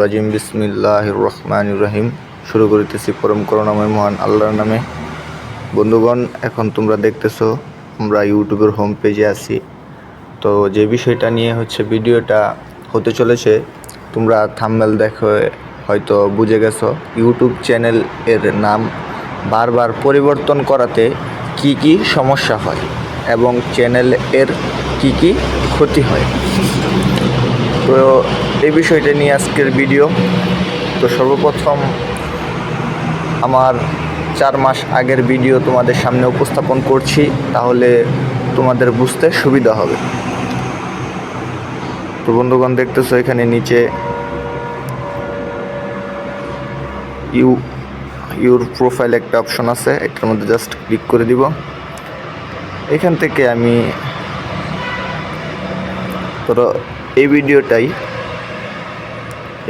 রাজিম, বিসমিল্লাহির রহমানির রহিম। শুরু করিতেছি পরম করুণাময় মহান আল্লাহর নামে। বন্ধুগণ, এখন তোমরা দেখতেছো, আমরা ইউটিউবের হোম পেজে আছি। তো যে বিষয়টা নিয়ে হচ্ছে ভিডিওটা হতে চলেছে, তোমরা থাম্বেল দেখে হয়তো বুঝে গেছো, ইউটিউব চ্যানেল এর নাম বারবার পরিবর্তন করাতে কি কি সমস্যা হয় এবং চ্যানেল এর কি কি ক্ষতি হয়। তো এই বিষয়টা নিয়ে আজকের ভিডিও। তো সর্বপ্রথম আমার চার মাস আগের ভিডিও তোমাদের সামনে উপস্থাপন করছি, তাহলে তোমাদের বুঝতে সুবিধা হবে। তো বন্ধুগণ, দেখতেছো এখানে নিচে ইউ, ইউর প্রোফাইল একটা অপশন আছে, এটার মধ্যে জাস্ট ক্লিক করে দিব। এখান থেকে আমি এই ভিডিওটাই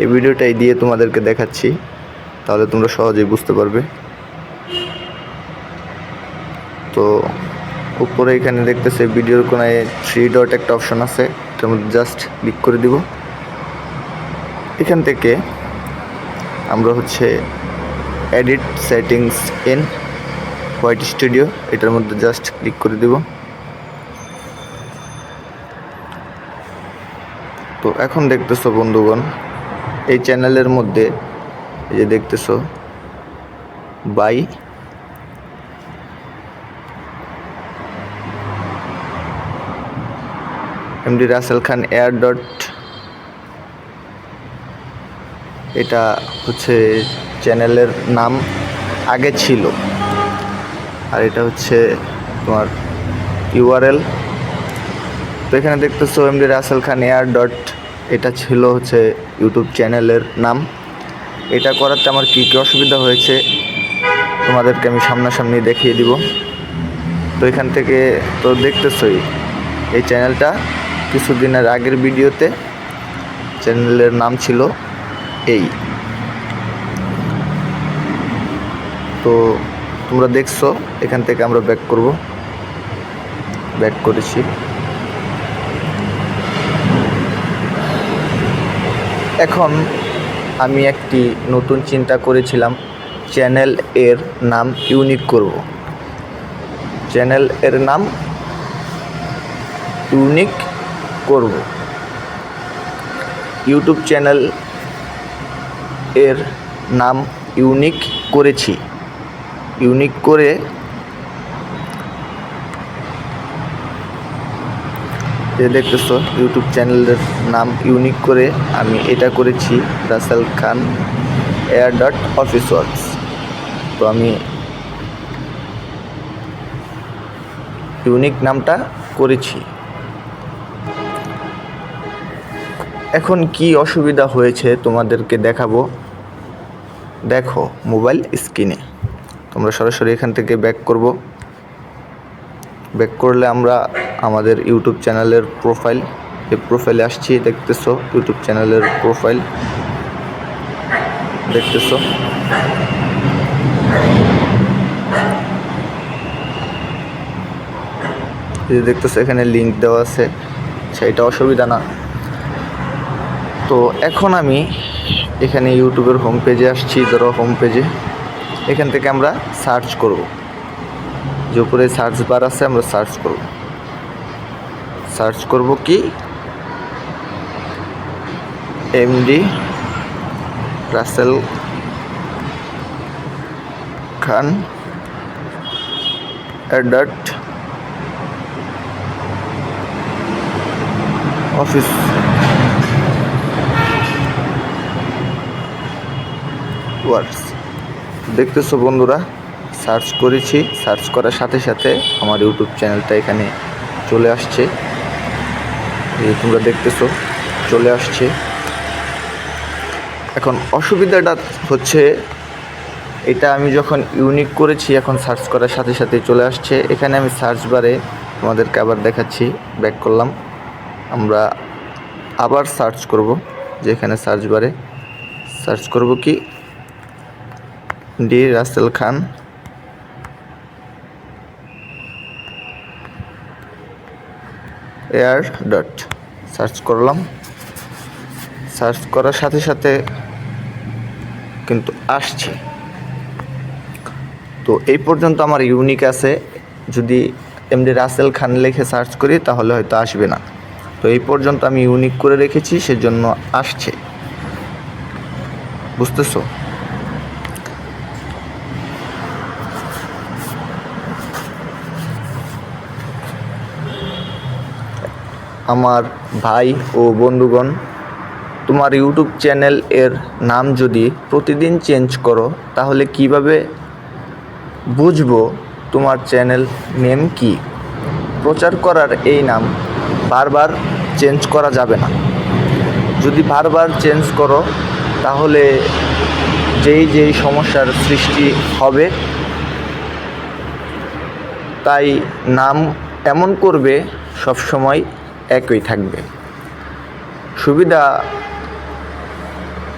এই ভিডিওটাই দিয়ে তোমাদেরকে দেখাচ্ছি, তাহলে তোমরা সহজেই বুঝতে পারবে। তো উপরে এখানে দেখতেছে ভিডিওর কোনায় থ্রি ডট একটা অপশন আছে, এটার মধ্যে জাস্ট ক্লিক করে দিব। এখান থেকে আমরা হচ্ছে edit settings in white studio এটার মধ্যে জাস্ট ক্লিক করে দিব। তো এখন দেখতেছো বন্ধুগণ, এই চ্যানেলের মধ্যে এই যে দেখতেছো, bye. MD Rasel Khan air dot এটা হচ্ছে চ্যানেলের নাম, আগে ছিল। আর এটা হচ্ছে তোমার ইউআরএল তো এখানে দেখতেছো MD Rasel Khan air dot এটা ছিল হচ্ছে ইউটিউব চ্যানেলের নাম। এটা করাতে আমার কী কী অসুবিধা হয়েছে, তোমাদেরকে আমি সামনাসামনি দেখিয়ে দিব। তো এখান থেকে তো দেখতেছই এই চ্যানেলটা। কিছুদিনের আগের ভিডিওতে চ্যানেলের নাম ছিল এই। তো তোমরা দেখছ, এখান থেকে আমরা ব্যাক করব। ব্যাক করেছি। এখন আমি একটি নতুন চিন্তা করেছিলাম, চ্যানেল এর নাম ইউনিক করব। চ্যানেল এর নাম ইউনিক করব। ইউটিউব চ্যানেল এর নাম ইউনিক করেছি। ইউনিক করে যে দেখতেছো, ইউটিউব চ্যানেলের নাম ইউনিক করে আমি এটা করেছি, Rasel Khan air dot office works তো আমি ইউনিক নামটা করেছি। এখন কি অসুবিধা হয়েছে তোমাদেরকে দেখাবো? দেখো মোবাইল স্ক্রিনে তোমরা সরাসরি এখান থেকে ব্যাক করব। ব্যাক করলে আমরা আমাদের ইউটিউব চ্যানেলের প্রোফাইল এই প্রোফাইলে আসছি, দেখতেছো ইউটিউব চ্যানেলের প্রোফাইল দেখতেছো। যে দেখতেছো, এখানে লিংক দেওয়া আছে, সেটা অসুবিধা না। তো এখন আমি এখানে ইউটিউবের হোম পেজে আসছি, ধরো হোম পেজে এখান থেকে আমরা সার্চ করব। যে উপরে সার্চ বার আছে, আমরা সার্চ করব। সার্চ করব কি? MD Rasel Khan dot office works দেখতেছো বন্ধুরা, সার্চ করেছি, সার্চ করার সাথে সাথে আমার ইউটিউব চ্যানেলটা এখানে চলে আসছে। এই তোমরা দেখতেছো, চলে আসছে। এখন অসুবিধাটা হচ্ছে, এটা আমি যখন ইউনিক করেছি, এখন সার্চ করার সাথে সাথে চলে আসছে। এখানে আমি সার্চ বারে তোমাদেরকে আবার দেখাচ্ছি ব্যাক করলাম। আমরা আবার সার্চ করব, যে এখানে সার্চ বারে সার্চ করব কি? D Rasel Khan. Air dot search করলাম। সার্চ করার সাথে সাথে কিন্তু আসছে। তো এই পর্যন্ত আমার ইউনিক আছে। যদি এমডি রাসেল খান লিখে সার্চ করি, তাহলে হয়তো আসবে না। তো এই পর্যন্ত আমি ইউনিক করে রেখেছি, সেজন্য আসছে। বুঝতেছো? আমার ভাই ও বন্ধুগণ, তোমার ইউটিউব চ্যানেল এর নাম যদি প্রতিদিন চেঞ্জ করো, তাহলে কীভাবে বুঝব তোমার চ্যানেল নেম কি? প্রচার করার এই নাম বারবার চেঞ্জ করা যাবে না। যদি বারবার চেঞ্জ করো, তাহলে যেই যেই সমস্যার সৃষ্টি হবে, তাই নাম এমন করবে সবসময় একই থাকবে। সুবিধা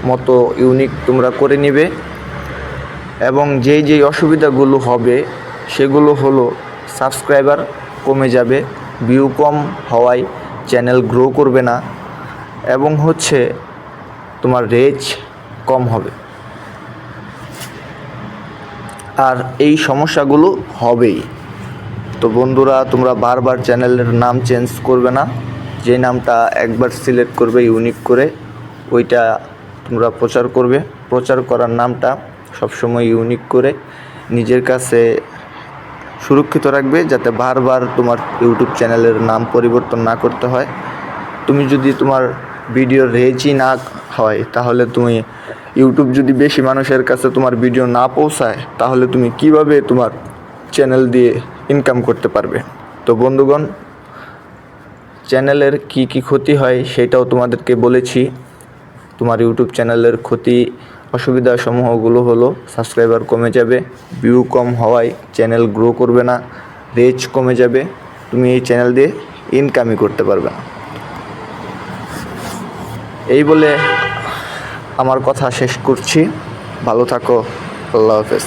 মতো ইউনিক তোমরা করে নিবে এবং যেই যেই অসুবিধাগুলো হবে, সেগুলো হলো সাবস্ক্রাইবার কমে যাবে ভিউ কম হওয়ায় চ্যানেল গ্রো করবে না এবং হচ্ছে তোমার রেজ কম হবে। আর এই সমস্যাগুলো হবেই। তো বন্ধুরা, তোমরা বারবার চ্যানেলের নাম চেঞ্জ করবে না। যে নামটা একবার সিলেক্ট করবে, ইউনিক করে, ওইটা তোমরা প্রচার করবে। প্রচার করার নামটা সবসময় ইউনিক করে নিজের কাছে সুরক্ষিত রাখবে, যাতে বারবার তোমার ইউটিউব চ্যানেলের নাম পরিবর্তন না করতে হয়। তুমি যদি তোমার ভিডিও রেচই না হয়, তাহলে তুমি ইউটিউব যদি বেশি মানুষের কাছে তোমার ভিডিও না পৌঁছায়, তাহলে তুমি কীভাবে তোমার চ্যানেল দিয়ে ইনকাম করতে পারবে। তো বন্ধুগণ চ্যানেলের কি কি ক্ষতি হয় সেটাও তোমাদেরকে বলেছি। তোমার ইউটিউব চ্যানেলের ক্ষতি অসুবিধা সমূহগুলো হলো সাবস্ক্রাইবার কমে যাবে ভিউ কম হওয়ায় চ্যানেল গ্রো করবে না রেজ কমে যাবে, তুমি এই চ্যানেল দিয়ে ইনকামই করতে পারবে না। এই বলে আমার কথা শেষ করছি। ভালো থাকো, আল্লাহ হাফেজ।